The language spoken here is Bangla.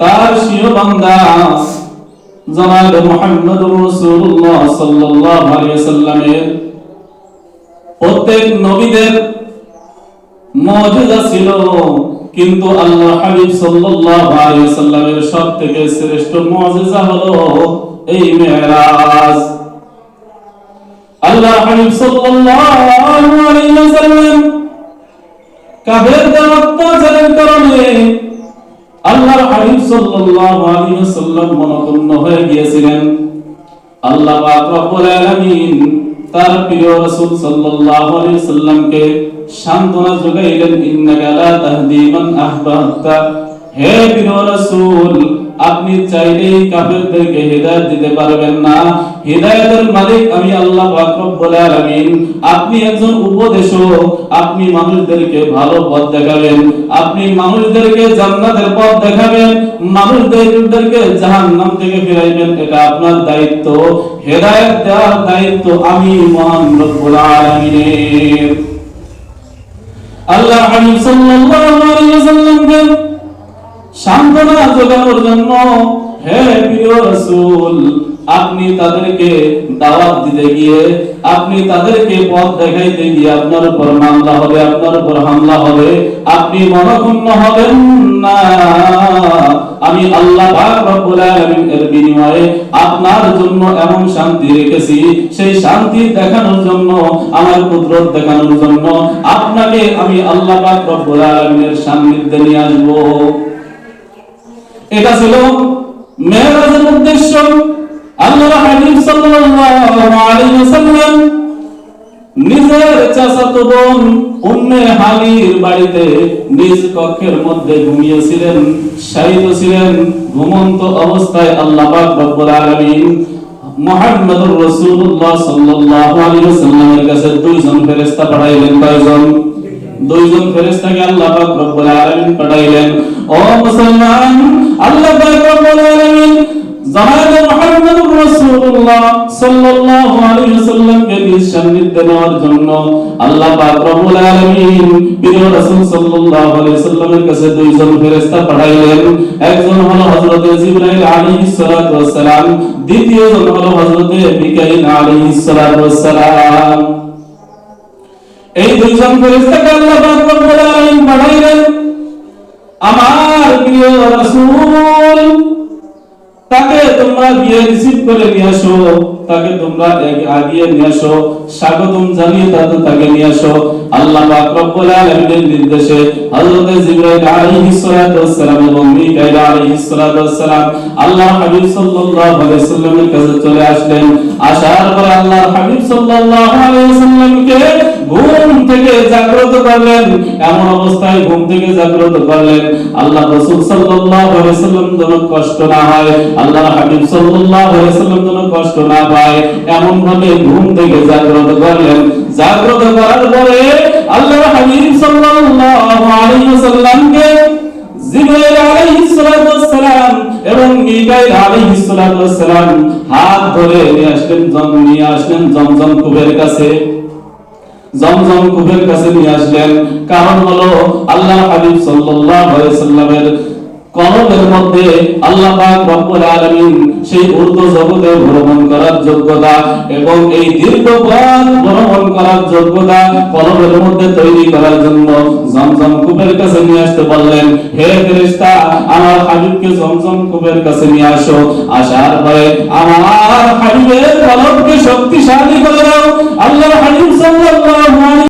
তার সিও জনাব মুহাম্মদুর রাসূলুল্লাহ সাল্লাল্লাহু আলাইহি সাল্লামের প্রত্যেক নবীদের ছিল, কিন্তু আল্লাহ হাবিব সাল্লাল্লাহু আলাইহি সাল্লামের সবথেকে শ্রেষ্ঠ মুজিজা হলো এই মেরাজ আল্লাহ হাবিব সাল্লাল্লাহু আলাইহি ওয়াসাল্লাম কাফেরদের অত্যাচারের কারণে আল্লাহর হাবিব সাল্লাল্লাহু আলাইহি ওয়াসাল্লাম মনক্ষুণ্ণ হয়ে গিয়েছিলেন। আল্লাহ পাক রব্বুল আলামিন তার প্রিয় রাসূল সাল্লাল্লাহু আলাইহি ওয়াসাল্লামকে সান্ত্বনা যোগাইলেন, ইন্নাকা লা তাহদি মান আহবাবতা। হে প্রিয় রাসূল আপনি চাইলেই কাফেরদেরকে হেদায়েত দিতে পারবেন না। হেদায়েতের মালিক, আমি আল্লাহ পাক রব্বুল আলামিন। আপনি একজন উপদেশক, আপনি মানুষদেরকে ভালো পথ দেখাবেন। আপনি মানুষদেরকে জান্নাতের পথ দেখাবেন মানুষদেরকে জাহান্নাম থেকে ফিরাইবেন, এটা আপনার দায়িত্ব। হেদায়েত দেওয়ার দায়িত্ব আমি মহান রব্বুল আলামিনের। আল্লাহ হাবিব সাল্লাল্লাহু সান্ত্বনা জন্য, হে প্রিয় আপনি তাদেরকে দাওয়াত দিতে গিয়ে, আপনি তাদেরকে পথ দেখাইতে গিয়ে আপনার উপর মামলা হবে, আপনার উপর হামলা হবে, আপনি মনক্ষুণ্ণ হবেন না। আমি আল্লাহ এর বিনিময়ে আপনার জন্য এমন শান্তি রেখেছি, সেই শান্তি দেখানোর জন্য, আমার কুদরত দেখানোর জন্য আপনাকে আমি আল্লাহ রব্বুল আলামিনের সান্নিধ্যে নিয়ে আসব। এটা ছিল মেরাজের উদ্দেশ্য। আল্লাহ হাবিব সাল্লাল্লাহু আলাইহি ওয়াসাল্লাম নিজের চাচাতো বোন উম্মে হানির বাড়িতে নিজ কক্ষের মধ্যে ঘুমিয়েছিলেন, শায়িত ছিলেন, ঘুমন্ত অবস্থায় আল্লাহ পাক রব্বুল আলামিন মুহাম্মদুর রাসূলুল্লাহ সাল্লাল্লাহু আলাইহি ওয়াসাল্লামের কাছে দুইজন ফেরেশতা পাঠাইলেন। কয়জন? দুইজন ফেরেশতাকে আল্লাহ পাক রব্বুল আলামিন পাঠাইলেন। ও মুসলমান আল্লাহ একজন হলো হযরত জিবরাইল আলাইহিস সালাতু ওয়াস সালাম দ্বিতীয়জন হলো হযরত মিকাইল আলাইহিস এই দুইজন ফেরেশতাকে আল্লাহ পাক আমার প্রিয় রাসূল তাকে তোমরা বিয়ে রিসিভ করে নিয়ে আসো। তাকে তোমরা আগিয়ে নিয়ে আসো। স্বাগতম জানিয়ে তাতে তাকে নিয়ে আসো। আল্লাহ পাক রব্বুল আলামিনের নির্দেশে হযরত জিবরাইল আলাইহিস সালাতু ওয়াস সালাম এবং মিকাইল আলাইহিস সালাতু ওয়াস সালাম আল্লাহ হাবিব সাল্লাল্লাহু আলাইহি সাল্লামের কাছে চলে আসলেন। আসার পরে আল্লাহ হাবিব সাল্লাল্লাহু আলাইহি সাল্লামকে ঘুম থেকে জাগ্রত করলেন। এমন অবস্থায় ঘুম থেকে জাগ্রত করলেন। আল্লাহ রাসূল সাল্লাল্লাহু আলাইহি সাল্লাম যেন কষ্ট না হয় আল্লাহ হাবিব সাল্লাল্লাহু আলাইহি সাল্লাম যেন কষ্ট না পায় এমন ভাবে ঘুম থেকে জাগ্রত করলেন। জাগ্রত করার পরে আল্লাহ হাবিব সাল্লাল্লাহু আলাইহি সাল্লামকে জিবরাইল আলাইহিস সালাতু ওয়াস এবং হাত ধরে নিয়ে আসলেন, জম, নিয়ে আসলেন, জমজম কুবের কাছে। জমজম কাছে নিয়ে আসলেন। কারণ হলো আল্লাহ হাবিব সাল্লাল্লাহু আলাইহি সাল্লামের কলমের মধ্যে আল্লাহ পাক রব্বুল আলামিন সেই ঊর্ধ্ব জগতে ভ্রমণ করার যোগ্যতা এবং এই দীর্ঘ পথ ভ্রমণ করার যোগ্যতা কলমের মধ্যে তৈরি করার জন্য জমজম কূপের কাছে নিয়ে আসতে বললেন, হে ফেরেশতা, আমার হাবিবকে জমজম কূপের কাছে নিয়ে আসো। আসার পরে আমার হাবিবের কলমকে শক্তিশালী করে দাও। আল্লাহ